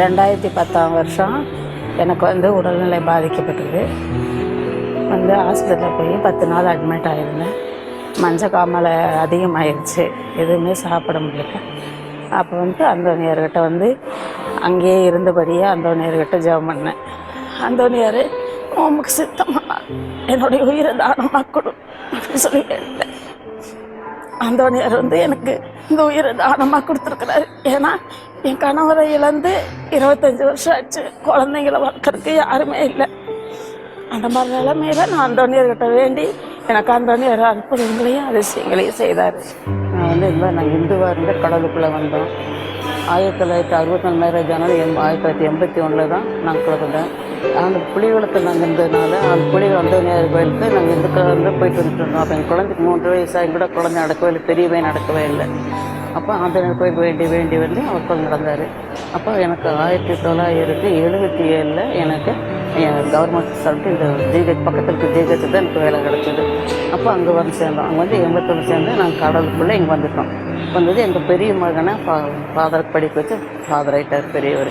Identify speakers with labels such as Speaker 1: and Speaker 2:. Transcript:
Speaker 1: ரெண்டாயிரத்தி பத்தாம் வருஷம் எனக்கு வந்து உடல்நிலை பாதிக்கப்பட்டது. வந்து ஹாஸ்பிட்டலில் போய் பத்து நாள் அட்மிட் ஆகிருந்தேன் மஞ்சள் காமலை அதிகமாயிருச்சு. எதுவுமே சாப்பிட முடியல. அப்போ வந்து அந்தோனியார்கிட்ட வந்து அங்கேயே இருந்தபடியே அந்தோனியார்கிட்ட ஜெபம் பண்ணேன். அந்தோனியார் உமக்கு சித்தமாக என்னுடைய உயிரை தானமாக கொடு அப்படின்னு சொல்லி கேட்டேன். அந்தோனியார் வந்து எனக்கு இந்த உயிரை தானமாக கொடுத்துருக்குறாரு. ஏன்னா என் கணவரை இழந்து இருபத்தஞ்சி வருஷம் ஆச்சு. குழந்தைங்கள வளர்க்குறதுக்கு யாருமே இல்லை. அந்த மாதிரி நிலைமையில நான் அந்தோனியர்கிட்ட வேண்டி எனக்கு அந்தோனியர் அற்புதங்களையும் அதிசயங்களையும் செய்தார். நான் வந்து இந்த நான் இந்துவாக இருந்து கடலுக்குள்ளே வந்தோம். ஆயிரத்தி தொள்ளாயிரத்தி அறுபத்தி நாலு மேரேஜ் ஆனாலும் எம் ஆயிரத்தி தொள்ளாயிரத்தி எண்பத்தி ஒன்றில் தான் நான் வந்தோம் அந்த புலிகளுக்கு நாங்கள் இருந்ததுனால அந்த புலிகள் அந்தோனியார் கோயிலுக்கு நாங்கள் இந்துக்கள் வந்து போயிட்டு வந்துட்டு இருந்தோம். அப்போ என் குழந்தைக்கு மூன்று வயசாக கூட குழந்தை நடக்கவே இல்லை பெரியவே நடக்கவே இல்லை. அப்போ ஆஞ்சநேயர் கோயில் வேண்டி வேண்டி வேண்டி அவர்கள் நடந்தார் அப்போ எனக்கு ஆயிரத்தி தொள்ளாயிரத்தி எழுபத்தி ஏழில் எனக்கு கவர்மெண்ட் சொல்லிட்டு இந்த ஜிஹெச் பக்கத்தில் இருக்க ஜிஹெச் தான் எனக்கு வேலை கிடச்சிது. அப்போ அங்கே வந்து சேர்ந்தோம். அங்கே வந்து எண்பத்தொன்று சேர்ந்து நாங்கள் கடலுக்குள்ளே இங்கே வந்துட்டோம். வந்தது எங்கள் பெரிய மகனை ஃபா ஃபாதருக்கு படிக்க வச்சு ஃபாதர் ஆகிட்டார் பெரியவர்.